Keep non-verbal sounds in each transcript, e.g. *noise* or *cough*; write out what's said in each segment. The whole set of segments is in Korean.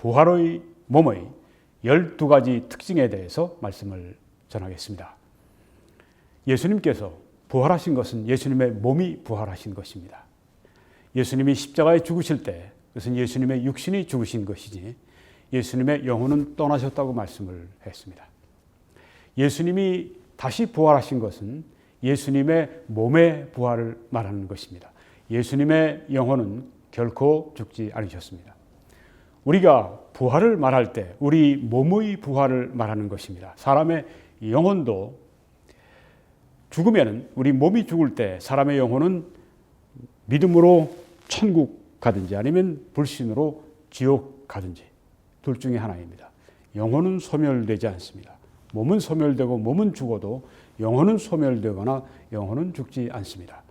부활의 몸의 12가지 특징에 대해서 말씀을 전하겠습니다. 예수님께서 부활하신 것은 예수님의 몸이 부활하신 것입니다. 예수님이 십자가에 죽으실 때 그것은 예수님의 육신이 죽으신 것이지 예수님의 영혼은 떠나셨다고 말씀을 했습니다. 예수님이 다시 부활하신 것은 예수님의 몸의 부활을 말하는 것입니다. 예수님의 영혼은 결코 죽지 않으셨습니다. 우리가 부활을 말할 때 우리 몸의 부활을 말하는 것입니다. 사람의 영혼도 죽으면 우리 몸이 죽을 때 사람의 영혼은 믿음으로 천국 가든지 아니면 불신으로 지옥 가든지 둘 중에 하나입니다. 영혼은 소멸되지 않습니다. 몸은 소멸되고 몸은 죽어도 영혼은 소멸되거나 영혼은 죽지 않습니다.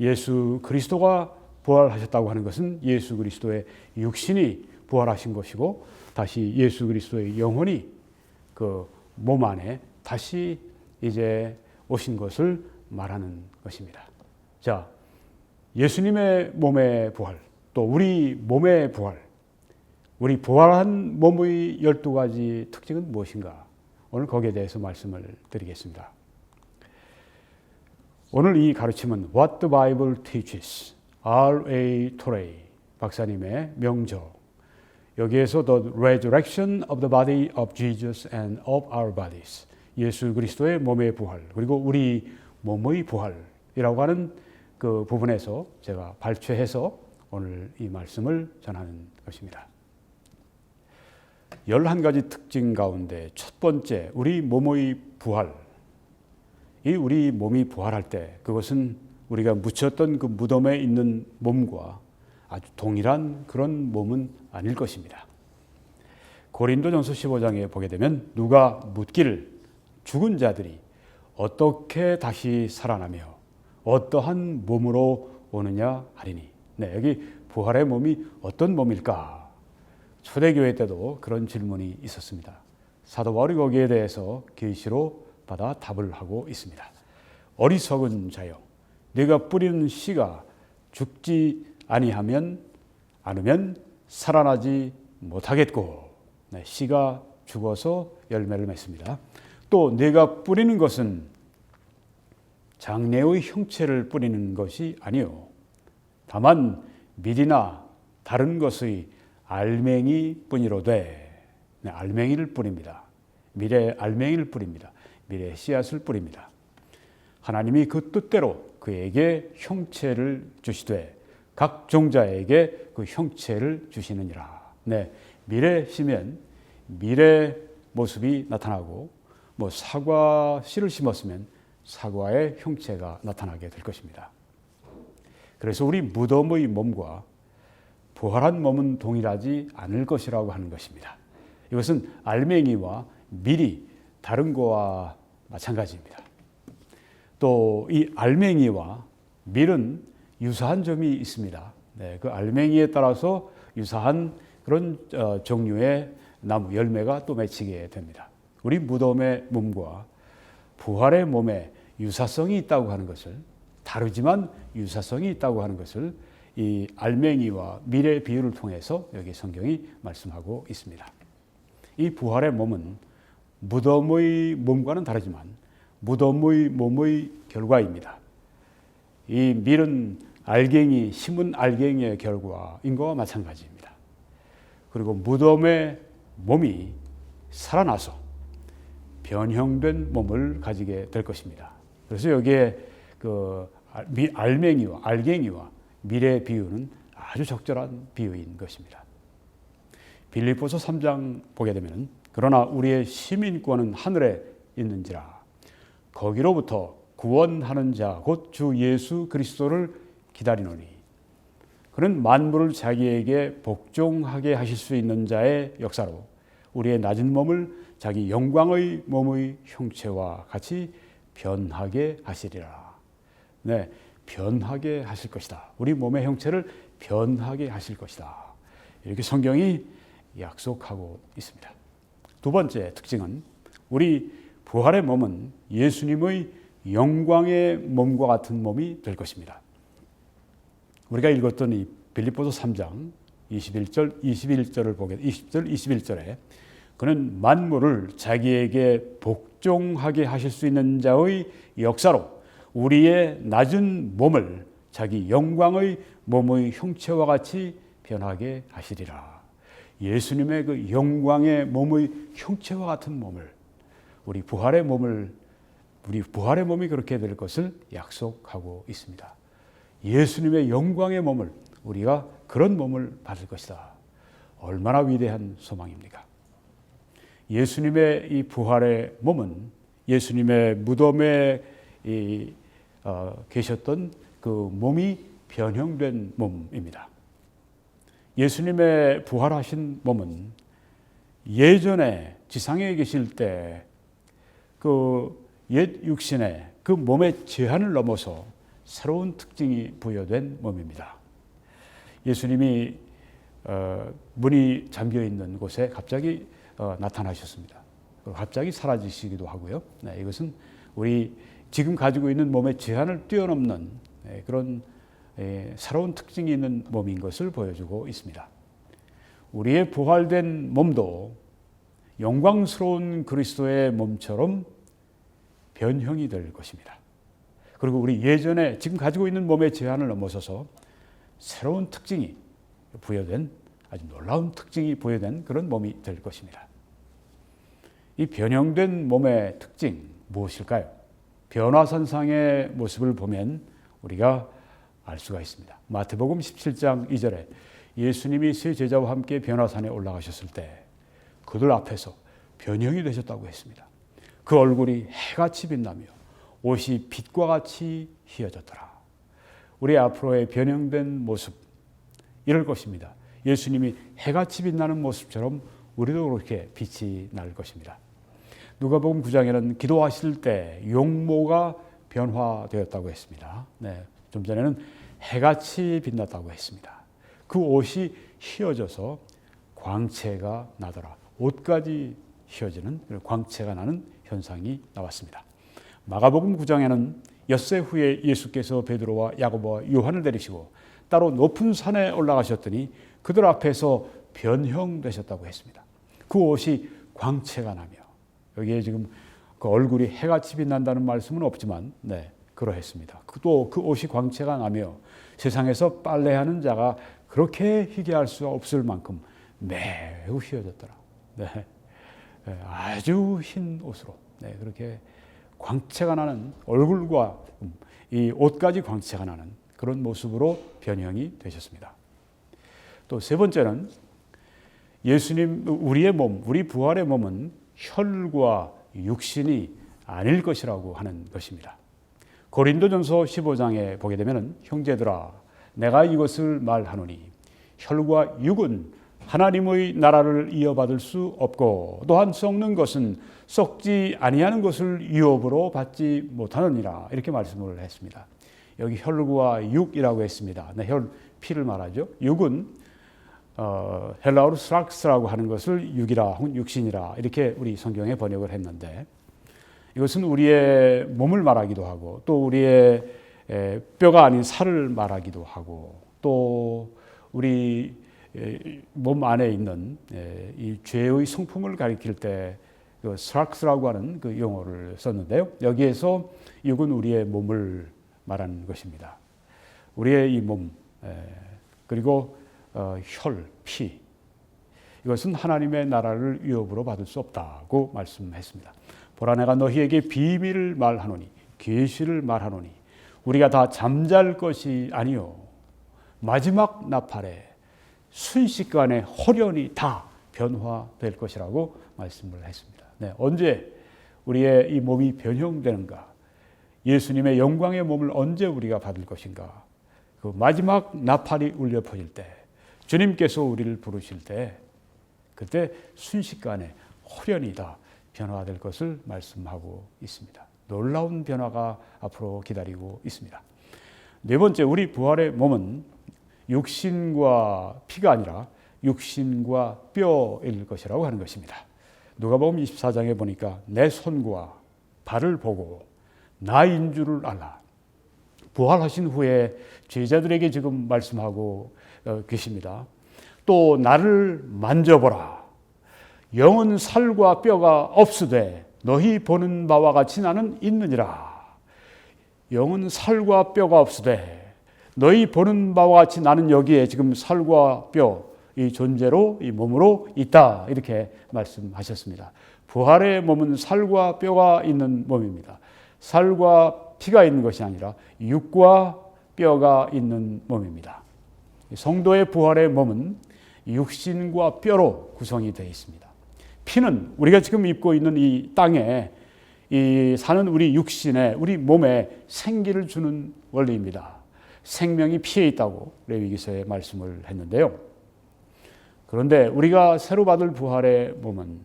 예수 그리스도가 부활하셨다고 하는 것은 예수 그리스도의 육신이 부활하신 것이고 다시 예수 그리스도의 영혼이 그 몸 안에 다시 이제 오신 것을 말하는 것입니다. 자, 예수님의 몸의 부활, 또 우리 몸의 부활, 우리 부활한 몸의 12가지 특징은 무엇인가? 오늘 거기에 대해서 말씀을 드리겠습니다. 오늘 이 가르침은 What the Bible Teaches, R.A. 토레이 박사님의 명저. 여기에서 The Resurrection of the Body of Jesus and of Our Bodies. 예수 그리스도의 몸의 부활, 그리고 우리 몸의 부활이라고 하는 그 부분에서 제가 발췌해서 오늘 이 말씀을 전하는 것입니다. 11가지 특징 가운데 첫 번째, 우리 몸의 부활. 이 우리 몸이 부활할 때 그것은 우리가 묻혔던 그 무덤에 있는 몸과 아주 동일한 그런 몸은 아닐 것입니다. 고린도전서 15장에 보게 되면 누가 묻기를 죽은 자들이 어떻게 다시 살아나며 어떠한 몸으로 오느냐 하리니. 네, 여기 부활의 몸이 어떤 몸일까? 초대교회 때도 그런 질문이 있었습니다. 사도 바울이 거기에 대해서 계시로 받아 답을 하고 있습니다. 어리석은 자여, 네가 뿌리는 씨가 죽지 아니하면 않으면 살아나지 못하겠고, 네, 씨가 죽어서 열매를 맺습니다. 또 네가 뿌리는 것은 장래의 형체를 뿌리는 것이 아니요, 다만 밀이나 다른 것의 알맹이 뿐이로되, 네, 알맹이를 뿌립니다. 밀의 알맹이를 뿌립니다. 밀의 씨앗을 뿌립니다. 하나님이 그 뜻대로 그에게 형체를 주시되 각 종자에게 그 형체를 주시느니라. 네, 밀에 심면 밀의 모습이 나타나고 뭐 사과 씨를 심었으면 사과의 형체가 나타나게 될 것입니다. 그래서 우리 무덤의 몸과 부활한 몸은 동일하지 않을 것이라고 하는 것입니다. 이것은 알맹이와 밀이 다른 거와 마찬가지입니다. 또 이 알맹이와 밀은 유사한 점이 있습니다. 네, 그 알맹이에 따라서 유사한 그런 어, 종류의 나무 열매가 또 맺히게 됩니다. 우리 무덤의 몸과 부활의 몸에 유사성이 있다고 하는 것을 다르지만 유사성이 있다고 하는 것을 이 알맹이와 밀의 비유를 통해서 여기 성경이 말씀하고 있습니다. 이 부활의 몸은 무덤의 몸과는 다르지만 무덤의 몸의 결과입니다. 이 밀은 알갱이, 심은 알갱이의 결과인 것과 마찬가지입니다. 그리고 무덤의 몸이 살아나서 변형된 몸을 가지게 될 것입니다. 그래서 여기에 그 알맹이와 알갱이와 밀의 비유는 아주 적절한 비유인 것입니다. 빌립보서 3장 보게 되면 그러나 우리의 시민권은 하늘에 있는지라 거기로부터 구원하는 자 곧 주 예수 그리스도를 기다리노니 그는 만물을 자기에게 복종하게 하실 수 있는 자의 역사로 우리의 낮은 몸을 자기 영광의 몸의 형체와 같이 변하게 하시리라. 네, 변하게 하실 것이다. 우리 몸의 형체를 변하게 하실 것이다. 이렇게 성경이 약속하고 있습니다. 두 번째 특징은 우리 부활의 몸은 예수님의 영광의 몸과 같은 몸이 될 것입니다. 우리가 읽었던 이 빌립보서 3장 21절, 21절을 보게 20절, 21절에 그는 만물을 자기에게 복종하게 하실 수 있는 자의 역사로 우리의 낮은 몸을 자기 영광의 몸의 형체와 같이 변하게 하시리라. 예수님의 그 영광의 몸의 형체와 같은 몸을 우리 부활의 몸을 우리 부활의 몸이 그렇게 될 것을 약속하고 있습니다. 예수님의 영광의 몸을 우리가 그런 몸을 받을 것이다. 얼마나 위대한 소망입니까? 예수님의 이 부활의 몸은 예수님의 무덤에 이, 어, 계셨던 그 몸이 변형된 몸입니다. 예수님의 부활하신 몸은 예전에 지상에 계실 때그 옛 육신의 그 몸의 제한을 넘어서 새로운 특징이 부여된 몸입니다. 예수님이 어, 문이 잠겨 있는 곳에 갑자기 어, 나타나셨습니다. 갑자기 사라지시기도 하고요. 네, 이것은 우리 지금 가지고 있는 몸의 제한을 뛰어넘는 네, 그런 예, 새로운 특징이 있는 몸인 것을 보여주고 있습니다. 우리의 부활된 몸도 영광스러운 그리스도의 몸처럼 변형이 될 것입니다. 그리고 우리 예전에 지금 가지고 있는 몸의 제한을 넘어서서 새로운 특징이 부여된 아주 놀라운 특징이 부여된 그런 몸이 될 것입니다. 이 변형된 몸의 특징 무엇일까요? 변화선상의 모습을 보면 우리가 알 수가 있습니다. 마태복음 17장 2절에 예수님이 세 제자와 함께 변화산에 올라가셨을 때 그들 앞에서 변형이 되셨다고 했습니다. 그 얼굴이 해같이 빛나며 옷이 빛과 같이 희어졌더라. 우리 앞으로의 변형된 모습 이럴 것입니다. 예수님이 해같이 빛나는 모습처럼 우리도 그렇게 빛이 날 것입니다. 누가복음 9장에는 기도하실 때 용모가 변화되었다고 했습니다. 네, 좀 전에는 해같이 빛났다고 했습니다. 그 옷이 휘어져서 광채가 나더라. 옷까지 휘어지는 광채가 나는 현상이 나왔습니다. 마가복음 9장에는 엿새 후에 예수께서 베드로와 야고보와 요한을 데리시고 따로 높은 산에 올라가셨더니 그들 앞에서 변형되셨다고 했습니다. 그 옷이 광채가 나며 여기에 지금 그 얼굴이 해같이 빛난다는 말씀은 없지만 네, 그러했습니다. 또그 그 옷이 광채가 나며 세상에서 빨래하는 자가 그렇게 희귀할 수 없을 만큼 매우 휘어졌더라. 네. 네. 아주 흰 옷으로 네. 그렇게 광채가 나는 얼굴과 이 옷까지 광채가 나는 그런 모습으로 변형이 되셨습니다. 또 세 번째는 예수님 우리의 몸, 우리 부활의 몸은 혈과 육신이 아닐 것이라고 하는 것입니다. 고린도전서 15장에 보게 되면 형제들아 내가 이것을 말하노니 혈과 육은 하나님의 나라를 이어받을 수 없고 또한 썩는 것은 썩지 아니하는 것을 유업으로 받지 못하느니라 이렇게 말씀을 했습니다. 여기 혈과 육이라고 했습니다. 네, 혈 피를 말하죠. 육은 어, 헬라어로 스락스라고 하는 것을 육이라 육신이라 이렇게 우리 성경에 번역을 했는데 이것은 우리의 몸을 말하기도 하고 또 우리의 뼈가 아닌 살을 말하기도 하고 또 우리 몸 안에 있는 이 죄의 성품을 가리킬 때 그 스락스라고 하는 그 용어를 썼는데요. 여기에서 육은 우리의 몸을 말하는 것입니다. 우리의 이 몸, 그리고 어, 혈, 피, 이것은 하나님의 나라를 위협으로 받을 수 없다고 말씀했습니다. 보라 내가 너희에게 비밀을 말하노니 계시를 말하노니 우리가 다 잠잘 것이 아니요 마지막 나팔에 순식간에 홀연히 다 변화될 것이라고 말씀을 했습니다. 네, 언제 우리의 이 몸이 변형되는가? 예수님의 영광의 몸을 언제 우리가 받을 것인가? 그 마지막 나팔이 울려 퍼질 때, 주님께서 우리를 부르실 때, 그때 순식간에 홀연히 다 변화될 것을 말씀하고 있습니다. 놀라운 변화가 앞으로 기다리고 있습니다. 네 번째, 우리 부활의 몸은 육신과 피가 아니라 육신과 뼈일 것이라고 하는 것입니다. 누가복음 24장에 보니까 내 손과 발을 보고 나인 줄을 알라. 부활하신 후에 제자들에게 지금 말씀하고 어, 계십니다. 또 나를 만져보라. 영은 살과 뼈가 없으되 너희 보는 바와 같이 나는 있느니라. 영은 살과 뼈가 없으되 너희 보는 바와 같이 나는 여기에 지금 살과 뼈 이 존재로 이 몸으로 있다 이렇게 말씀하셨습니다. 부활의 몸은 살과 뼈가 있는 몸입니다. 살과 피가 있는 것이 아니라 육과 뼈가 있는 몸입니다. 성도의 부활의 몸은 육신과 뼈로 구성이 되어 있습니다. 피는 우리가 지금 입고 있는 이 땅에 이 사는 우리 육신에 우리 몸에 생기를 주는 원리입니다. 생명이 피에 있다고 레위기서에 말씀을 했는데요. 그런데 우리가 새로 받을 부활의 몸은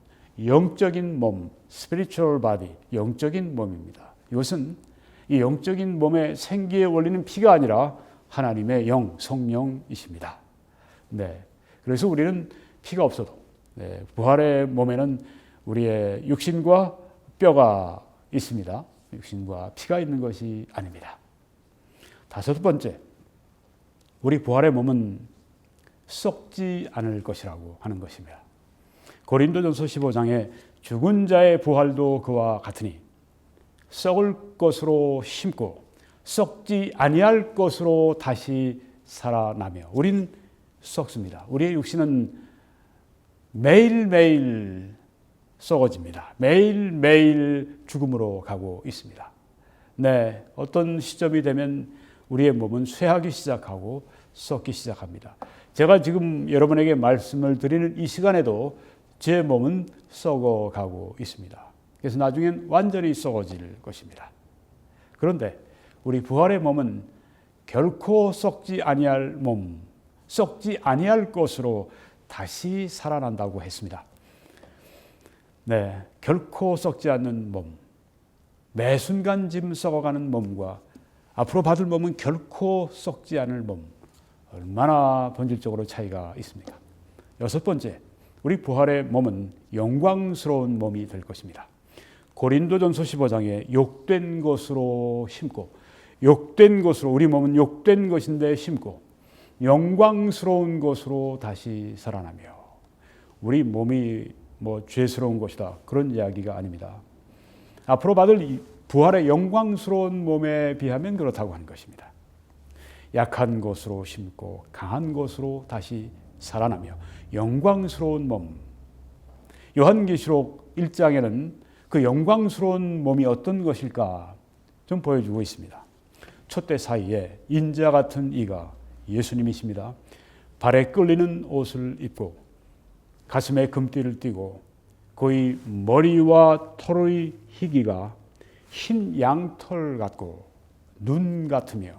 영적인 몸, spiritual body, 영적인 몸입니다. 이것은 이 영적인 몸의 생기의 원리는 피가 아니라 하나님의 영, 성령이십니다. 네. 그래서 우리는 피가 없어도 네, 부활의 몸에는 우리의 육신과 뼈가 있습니다. 육신과 피가 있는 것이 아닙니다. 다섯 번째, 우리 부활의 몸은 썩지 않을 것이라고 하는 것입니다. 고린도전서 15장에 죽은 자의 부활도 그와 같으니 썩을 것으로 심고 썩지 아니할 것으로 다시 살아나며 우리는 썩습니다. 우리의 육신은 매일매일 썩어집니다. 매일매일 죽음으로 가고 있습니다. 네, 어떤 시점이 되면 우리의 몸은 쇠하기 시작하고 썩기 시작합니다. 제가 지금 여러분에게 말씀을 드리는 이 시간에도 제 몸은 썩어가고 있습니다. 그래서 나중엔 완전히 썩어질 것입니다. 그런데 우리 부활의 몸은 결코 썩지 아니할 몸, 썩지 아니할 것으로 다시 살아난다고 했습니다. 네, 결코 썩지 않는 몸, 매 순간 지금 썩어가는 몸과 앞으로 받을 몸은 결코 썩지 않을 몸, 얼마나 본질적으로 차이가 있습니까? 여섯 번째, 우리 부활의 몸은 영광스러운 몸이 될 것입니다. 고린도전서 15장에 욕된 것으로 심고 욕된 것으로 우리 몸은 욕된 것인데 심고 영광스러운 것으로 다시 살아나며 우리 몸이 뭐 죄스러운 것이다 그런 이야기가 아닙니다. 앞으로 받을 부활의 영광스러운 몸에 비하면 그렇다고 하는 것입니다. 약한 것으로 심고 강한 것으로 다시 살아나며 영광스러운 몸. 요한계시록 1장에는 그 영광스러운 몸이 어떤 것일까 좀 보여주고 있습니다. 촛대 사이에 인자 같은 이가 예수님이십니다. 발에 끌리는 옷을 입고 가슴에 금띠를 띠고 거의 머리와 털의 희기가 흰 양털 같고 눈 같으며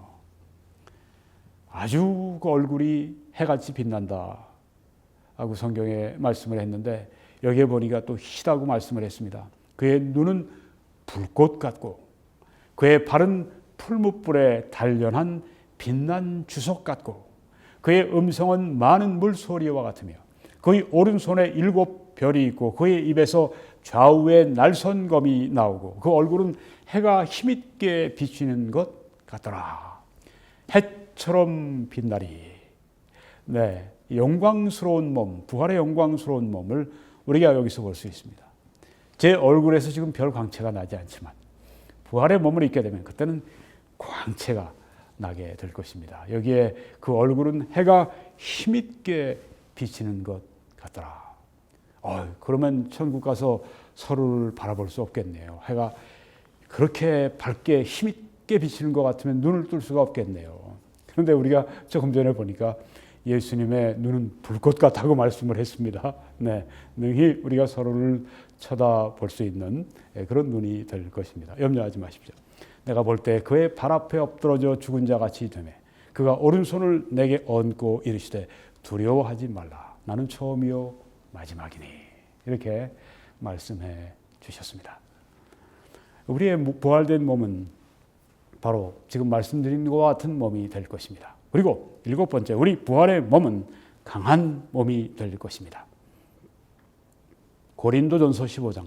아주 그 얼굴이 해같이 빛난다 하고 성경에 말씀을 했는데 여기에 보니까 또 희다고 말씀을 했습니다. 그의 눈은 불꽃 같고 그의 발은 풀무불에 단련한 빛난 주석 같고 그의 음성은 많은 물소리와 같으며 그의 오른손에 일곱 별이 있고 그의 입에서 좌우에 날선검이 나오고 그 얼굴은 해가 힘있게 비치는 것 같더라. 해처럼 빛나리. 네, 영광스러운 몸, 부활의 영광스러운 몸을 우리가 여기서 볼 수 있습니다. 제 얼굴에서 지금 별 광채가 나지 않지만 부활의 몸을 입게 되면 그때는 광채가 나게 될 것입니다. 여기에 그 얼굴은 해가 힘있게 비치는 것 같더라. 어, 그러면 천국 가서 서로를 바라볼 수 없겠네요. 해가 그렇게 밝게 힘있게 비치는 것 같으면 눈을 뜰 수가 없겠네요. 그런데 우리가 조금 전에 보니까 예수님의 눈은 불꽃 같다고 말씀을 했습니다. *laughs* 네, 능히 우리가 서로를 쳐다볼 수 있는 예, 그런 눈이 될 것입니다. 염려하지 마십시오. 내가 볼 때 그의 발 앞에 엎드러져 죽은 자 같이 되매 그가 오른손을 내게 얹고 이르시되 두려워하지 말라. 나는 처음이요 마지막이니. 이렇게 말씀해 주셨습니다. 우리의 부활된 몸은 바로 지금 말씀드린 것과 같은 몸이 될 것입니다. 그리고 일곱 번째, 우리 부활의 몸은 강한 몸이 될 것입니다. 고린도전서 15장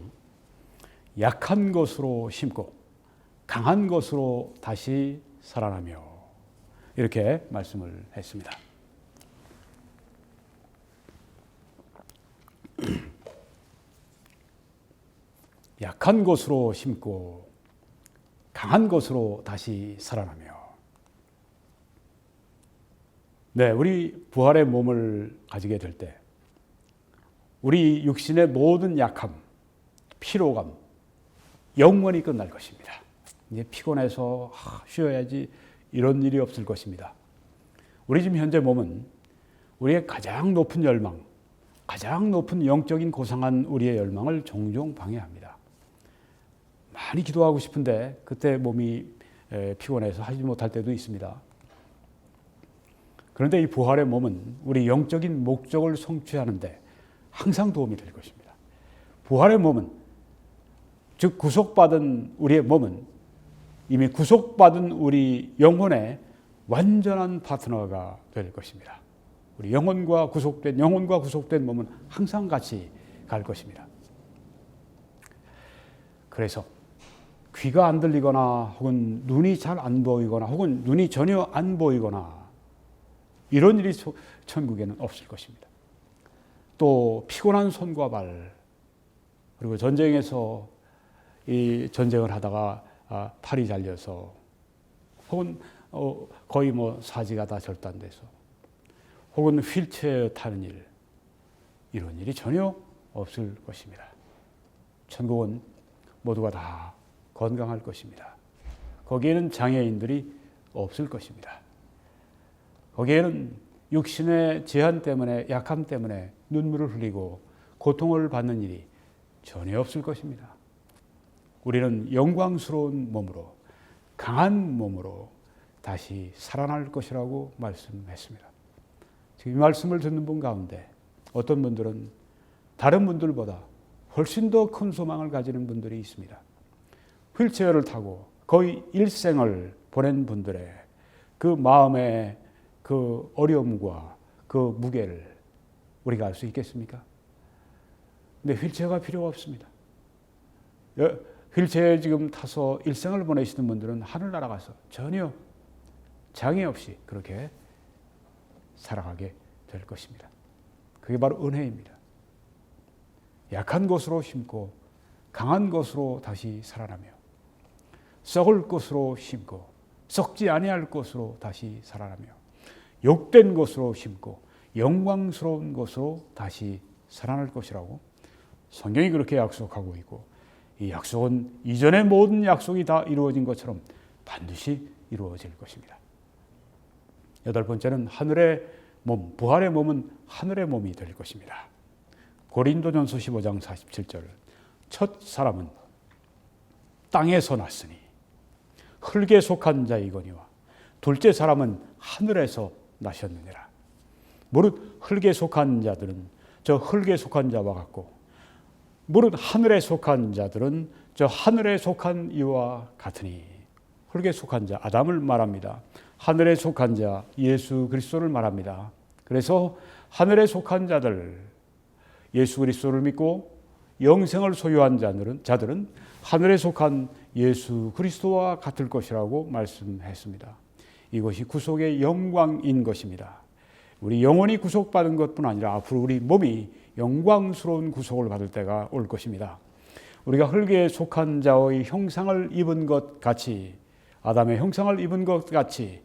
약한 것으로 심고 강한 것으로 다시 살아나며 이렇게 말씀을 했습니다. 약한 것으로 심고 강한 것으로 다시 살아나며 네, 우리 부활의 몸을 가지게 될 때 우리 육신의 모든 약함, 피로감 영원히 끝날 것입니다. 이제 피곤해서 아, 쉬어야지 이런 일이 없을 것입니다. 우리 지금 현재 몸은 우리의 가장 높은 열망, 가장 높은 영적인 고상한 우리의 열망을 종종 방해합니다. 많이 기도하고 싶은데 그때 몸이 피곤해서 하지 못할 때도 있습니다. 그런데 이 부활의 몸은 우리 영적인 목적을 성취하는데 항상 도움이 될 것입니다. 부활의 몸은 즉 구속받은 우리의 몸은 이미 구속받은 우리 영혼의 완전한 파트너가 될 것입니다. 우리 영혼과 구속된 영혼과 구속된 몸은 항상 같이 갈 것입니다. 그래서 귀가 안 들리거나 혹은 눈이 잘 안 보이거나 혹은 눈이 전혀 안 보이거나 이런 일이 천국에는 없을 것입니다. 또 피곤한 손과 발 그리고 전쟁에서 이 전쟁을 하다가 아, 팔이 잘려서 혹은 어, 거의 뭐 사지가 다 절단돼서 혹은 휠체어 타는 일 이런 일이 전혀 없을 것입니다. 천국은 모두가 다 건강할 것입니다. 거기에는 장애인들이 없을 것입니다. 거기에는 육신의 제한 때문에 약함 때문에 눈물을 흘리고 고통을 받는 일이 전혀 없을 것입니다. 우리는 영광스러운 몸으로 강한 몸으로 다시 살아날 것이라고 말씀했습니다. 지금 이 말씀을 듣는 분 가운데 어떤 분들은 다른 분들보다 훨씬 더 큰 소망을 가지는 분들이 있습니다. 휠체어를 타고 거의 일생을 보낸 분들의 그 마음의 그 어려움과 그 무게를 우리가 알 수 있겠습니까? 근데 휠체어가 필요가 없습니다. 휠체어에 지금 타서 일생을 보내시는 분들은 하늘 날아가서 전혀 장애 없이 그렇게 살아가게 될 것입니다. 그게 바로 은혜입니다. 약한 것으로 심고 강한 것으로 다시 살아나며 썩을 것으로 심고 썩지 아니할 것으로 다시 살아나며 욕된 것으로 심고 영광스러운 것으로 다시 살아날 것이라고 성경이 그렇게 약속하고 있고 이 약속은 이전의 모든 약속이 다 이루어진 것처럼 반드시 이루어질 것입니다. 여덟 번째는 하늘의 몸, 부활의 몸은 하늘의 몸이 될 것입니다. 고린도전서 15장 47절. 첫 사람은 땅에서 났으니 흙에 속한 자이거니와 둘째 사람은 하늘에서 나셨느니라. 무릇 흙에 속한 자들은 저 흙에 속한 자와 같고 무릇 하늘에 속한 자들은 저 하늘에 속한 이와 같으니 흙에 속한 자 아담을 말합니다. 하늘에 속한 자 예수 그리스도를 말합니다. 그래서 하늘에 속한 자들 예수 그리스도를 믿고 영생을 소유한 자들은 자들은 하늘에 속한 예수 그리스도와 같을 것이라고 말씀했습니다. 이것이 구속의 영광인 것입니다. 우리 영혼이 구속받은 것뿐 아니라 앞으로 우리 몸이 영광스러운 구속을 받을 때가 올 것입니다. 우리가 흙에 속한 자의 형상을 입은 것 같이 아담의 형상을 입은 것 같이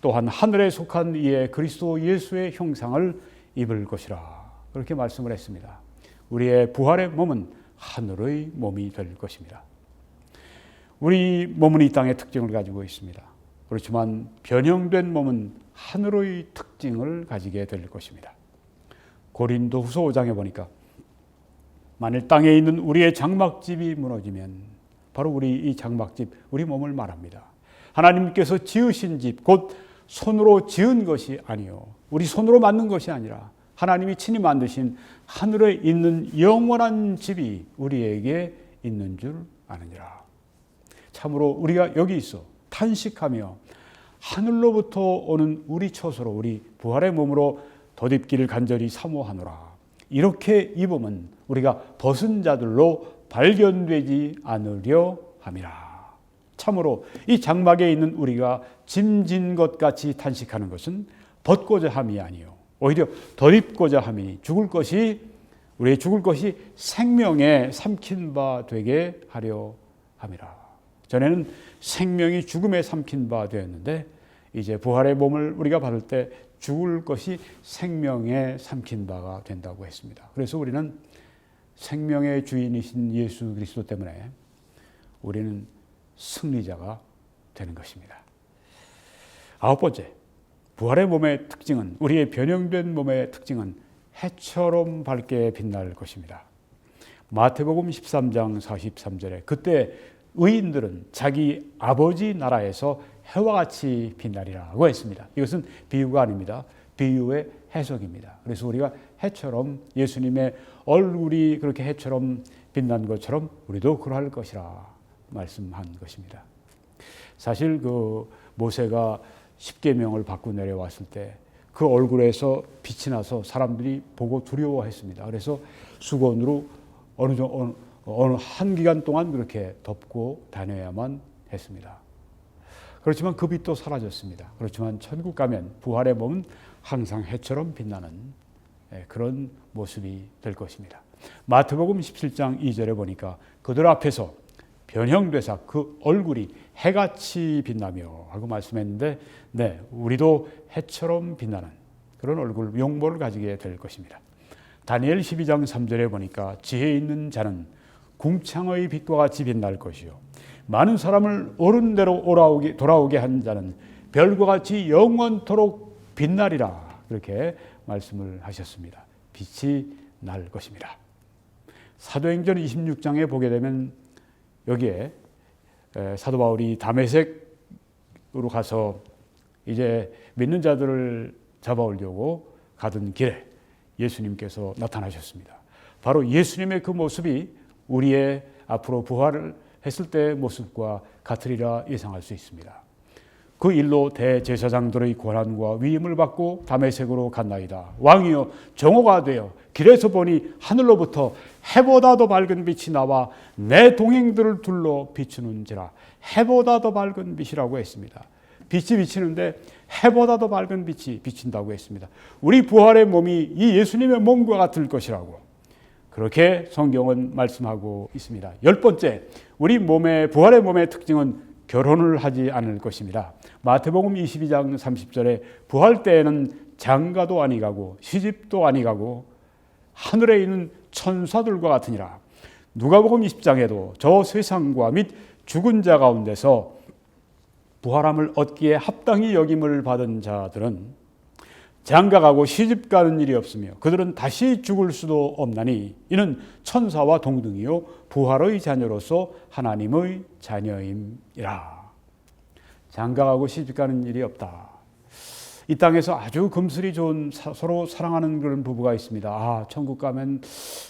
또한 하늘에 속한 이의 그리스도 예수의 형상을 입을 것이라 그렇게 말씀을 했습니다. 우리의 부활의 몸은 하늘의 몸이 될 것입니다. 우리 몸은 이 땅의 특징을 가지고 있습니다. 그렇지만 변형된 몸은 하늘의 특징을 가지게 될 것입니다. 고린도 후서 5장에 보니까 만일 땅에 있는 우리의 장막집이 무너지면 바로 우리 이 장막집, 우리 몸을 말합니다. 하나님께서 지으신 집, 곧 손으로 지은 것이 아니요. 우리 손으로 만든 것이 아니라 하나님이 친히 만드신 하늘에 있는 영원한 집이 우리에게 있는 줄 아느니라. 참으로 우리가 여기 있어 탄식하며 하늘로부터 오는 우리 처소로 우리 부활의 몸으로 덧입기를 간절히 사모하노라. 이렇게 입으면 우리가 벗은 자들로 발견되지 않으려 함이라. 참으로 이 장막에 있는 우리가 짐진 것 같이 탄식하는 것은 벗고자 함이 아니요 오히려 덧입고자 함이 죽을 것이 우리의 죽을 것이 생명에 삼킨 바 되게 하려 함이라. 전에는 생명이 죽음에 삼킨 바 되었는데 이제 부활의 몸을 우리가 받을 때 죽을 것이 생명에 삼킨 바가 된다고 했습니다. 그래서 우리는 생명의 주인이신 예수 그리스도 때문에 우리는 승리자가 되는 것입니다. 아홉 번째, 부활의 몸의 특징은 우리의 변형된 몸의 특징은 해처럼 밝게 빛날 것입니다. 마태복음 13장 43절에 그때 의인들은 자기 아버지 나라에서 해와 같이 빛나리라고 했습니다. 이것은 비유가 아닙니다. 비유의 해석입니다. 그래서 우리가 해처럼 예수님의 얼굴이 그렇게 해처럼 빛난 것처럼 우리도 그러할 것이라 말씀한 것입니다. 사실 그 모세가 십계명을 받고 내려왔을 때 그 얼굴에서 빛이 나서 사람들이 보고 두려워했습니다. 그래서 수건으로 어느 정도 어느 한 기간 동안 그렇게 덮고 다녀야만 했습니다. 그렇지만 그 빛도 사라졌습니다. 그렇지만 천국 가면 부활의 몸은 항상 해처럼 빛나는 예, 그런 모습이 될 것입니다. 마태복음 17장 2절에 보니까 그들 앞에서 변형되사 그 얼굴이 해같이 빛나며 하고 말씀했는데 네, 우리도 해처럼 빛나는 그런 얼굴 용모를 가지게 될 것입니다. 다니엘 12장 3절에 보니까 지혜 있는 자는 궁창의 빛과 같이 빛날 것이요 많은 사람을 옳은 대로 돌아오게 한 자는 별과 같이 영원토록 빛나리라 그렇게 말씀을 하셨습니다. 빛이 날 것입니다. 사도행전 26장에 보게 되면 여기에 사도 바울이 다메섹으로 가서 이제 믿는 자들을 잡아오려고 가던 길에 예수님께서 나타나셨습니다. 바로 예수님의 그 모습이 우리의 앞으로 부활을 했을 때의 모습과 같으리라 예상할 수 있습니다. 그 일로 대제사장들의 권한과 위임을 받고 다메섹으로 갔나이다. 왕이여 정오가 되어 길에서 보니 하늘로부터 해보다 더 밝은 빛이 나와 내 동행들을 둘러 비추는지라 해보다 더 밝은 빛이라고 했습니다. 빛이 비치는데 해보다 더 밝은 빛이 비친다고 했습니다. 우리 부활의 몸이 이 예수님의 몸과 같을 것이라고 그렇게 성경은 말씀하고 있습니다. 열 번째, 우리 몸의 부활의 몸의 특징은 결혼을 하지 않을 것입니다. 마태복음 22장 30절에 부활 때에는 장가도 아니가고 시집도 아니가고 하늘에 있는 천사들과 같으니라. 누가복음 20장에도 저 세상과 및 죽은 자 가운데서 부활함을 얻기에 합당히 여김을 받은 자들은 장가가고 시집 가는 일이 없으며 그들은 다시 죽을 수도 없나니 이는 천사와 동등이요 부활의 자녀로서 하나님의 자녀임이라. 장가가고 시집 가는 일이 없다. 이 땅에서 아주 금슬이 좋은 서로 사랑하는 그런 부부가 있습니다. 아 천국 가면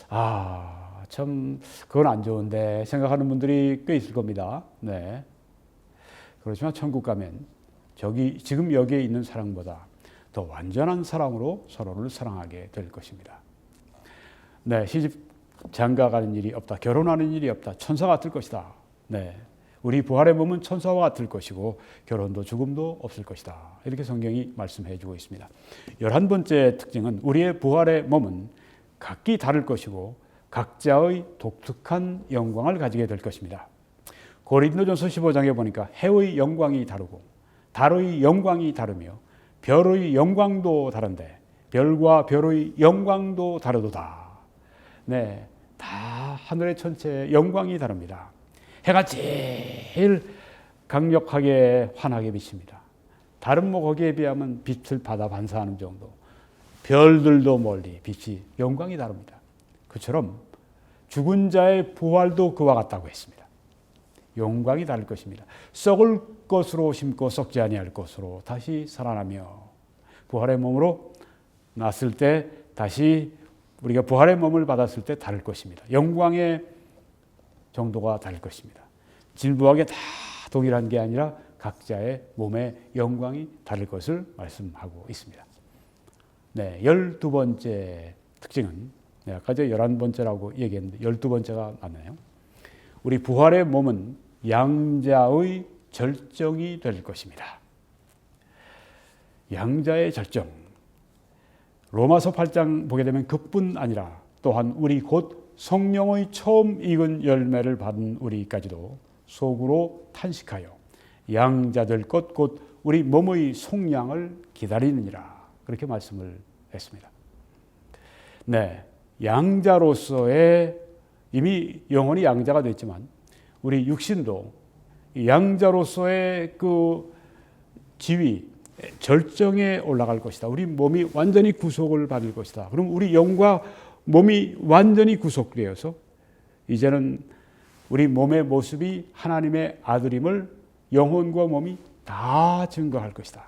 아 참 그건 안 좋은데 생각하는 분들이 꽤 있을 겁니다. 네. 그렇지만 천국 가면 저기 지금 여기에 있는 사랑보다 더 완전한 사랑으로 서로를 사랑하게 될 것입니다. 네, 시집 장가 가는 일이 없다. 결혼하는 일이 없다. 천사 같을 것이다. 네. 우리 부활의 몸은 천사와 같을 것이고 결혼도 죽음도 없을 것이다. 이렇게 성경이 말씀해 주고 있습니다. 열한 번째 특징은 우리의 부활의 몸은 각기 다를 것이고 각자의 독특한 영광을 가지게 될 것입니다. 고린도전서 15장에 보니까 해의 영광이 다르고 달의 영광이 다르며 별의 영광도 다른데 별과 별의 영광도 다르도다. 네, 다 하늘의 천체 영광이 다릅니다. 해가 제일 강력하게 환하게 비칩니다. 다른 뭐 거기에 비하면 빛을 받아 반사하는 정도. 별들도 멀리 빛이 영광이 다릅니다. 그처럼 죽은 자의 부활도 그와 같다고 했습니다. 영광이 다를 것입니다. 썩을 것으로 심고 썩지 아니할 것으로 다시 살아나며 부활의 몸으로 났을 때 다시 우리가 부활의 몸을 받았을 때 다를 것입니다. 영광의 정도가 다를 것입니다. 진부하게 다 동일한 게 아니라 각자의 몸의 영광이 다를 것을 말씀하고 있습니다. 네, 열두 번째 특징은 네, 아까 저 열한 번째라고 얘기했는데 열두 번째가 맞나요? 우리 부활의 몸은 양자의 절정이 될 것입니다. 양자의 절정. 로마서 8장 보게 되면 그뿐 아니라 또한 우리 곧 성령의 처음 익은 열매를 받은 우리까지도 속으로 탄식하여 양자될 것곧 우리 몸의 속량을 기다리느니라 그렇게 말씀을 했습니다. 네, 양자로서의 이미 영혼이 양자가 됐지만 우리 육신도 양자로서의 그 지위 절정에 올라갈 것이다. 우리 몸이 완전히 구속을 받을 것이다. 그럼 우리 영과 몸이 완전히 구속되어서 이제는 우리 몸의 모습이 하나님의 아들임을 영혼과 몸이 다 증거할 것이다.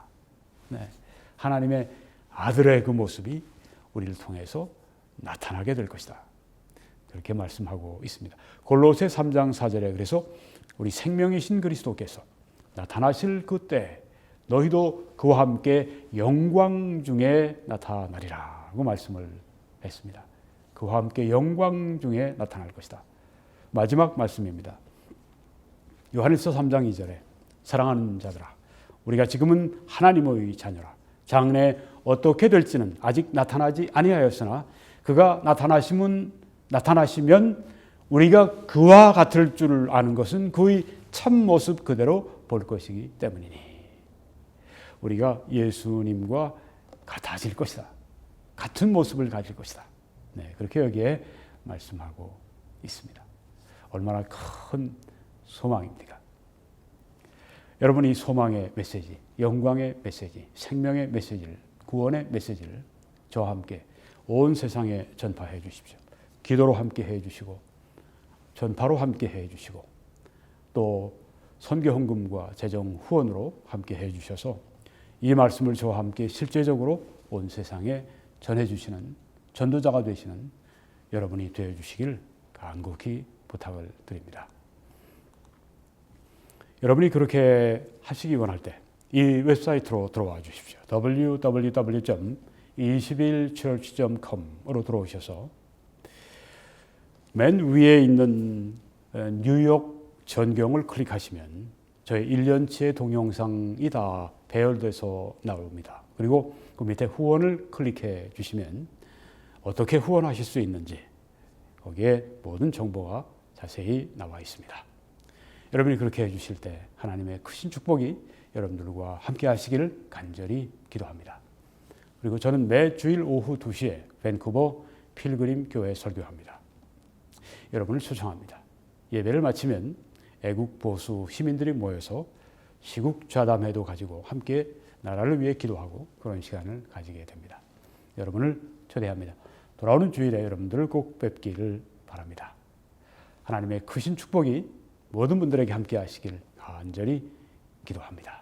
네. 하나님의 아들의 그 모습이 우리를 통해서 나타나게 될 것이다. 그렇게 말씀하고 있습니다. 골로새 3장 4절에 그래서 우리 생명이신 그리스도께서 나타나실 그때 너희도 그와 함께 영광 중에 나타나리라고 말씀을 했습니다. 그와 함께 영광 중에 나타날 것이다. 마지막 말씀입니다. 요한일서 3장 2절에 사랑하는 자들아 우리가 지금은 하나님의 자녀라 장래 어떻게 될지는 아직 나타나지 아니하였으나 그가 나타나시면 나타나시면 우리가 그와 같을 줄 아는 것은 그의 참 모습 그대로 볼 것이기 때문이니 우리가 예수님과 같아질 것이다. 같은 모습을 가질 것이다. 네, 그렇게 여기에 말씀하고 있습니다. 얼마나 큰 소망입니까? 여러분 이 소망의 메시지, 영광의 메시지, 생명의 메시지를 구원의 메시지를 저와 함께 온 세상에 전파해 주십시오. 기도로 함께 해 주시고 전파로 함께 해 주시고 또 선교 헌금과 재정 후원으로 함께 해 주셔서 이 말씀을 저와 함께 실제적으로 온 세상에 전해 주시는 전도자가 되시는 여러분이 되어 주시길 간곡히 부탁을 드립니다. 여러분이 그렇게 하시기 원할 때 이 웹사이트로 들어와 주십시오. www.21church.com으로 들어오셔서 맨 위에 있는 뉴욕 전경을 클릭하시면 저희 1년치의 동영상이 다 배열돼서 나옵니다. 그리고 그 밑에 후원을 클릭해 주시면 어떻게 후원하실 수 있는지 거기에 모든 정보가 자세히 나와 있습니다. 여러분이 그렇게 해주실 때 하나님의 크신 축복이 여러분들과 함께 하시기를 간절히 기도합니다. 그리고 저는 매 주일 오후 2시에 밴쿠버 필그림 교회 설교합니다. 여러분을 초청합니다. 예배를 마치면 애국 보수 시민들이 모여서 시국 좌담회도 가지고 함께 나라를 위해 기도하고 그런 시간을 가지게 됩니다. 여러분을 초대합니다. 돌아오는 주일에 여러분들을 꼭 뵙기를 바랍니다. 하나님의 크신 축복이 모든 분들에게 함께 하시길 간절히 기도합니다.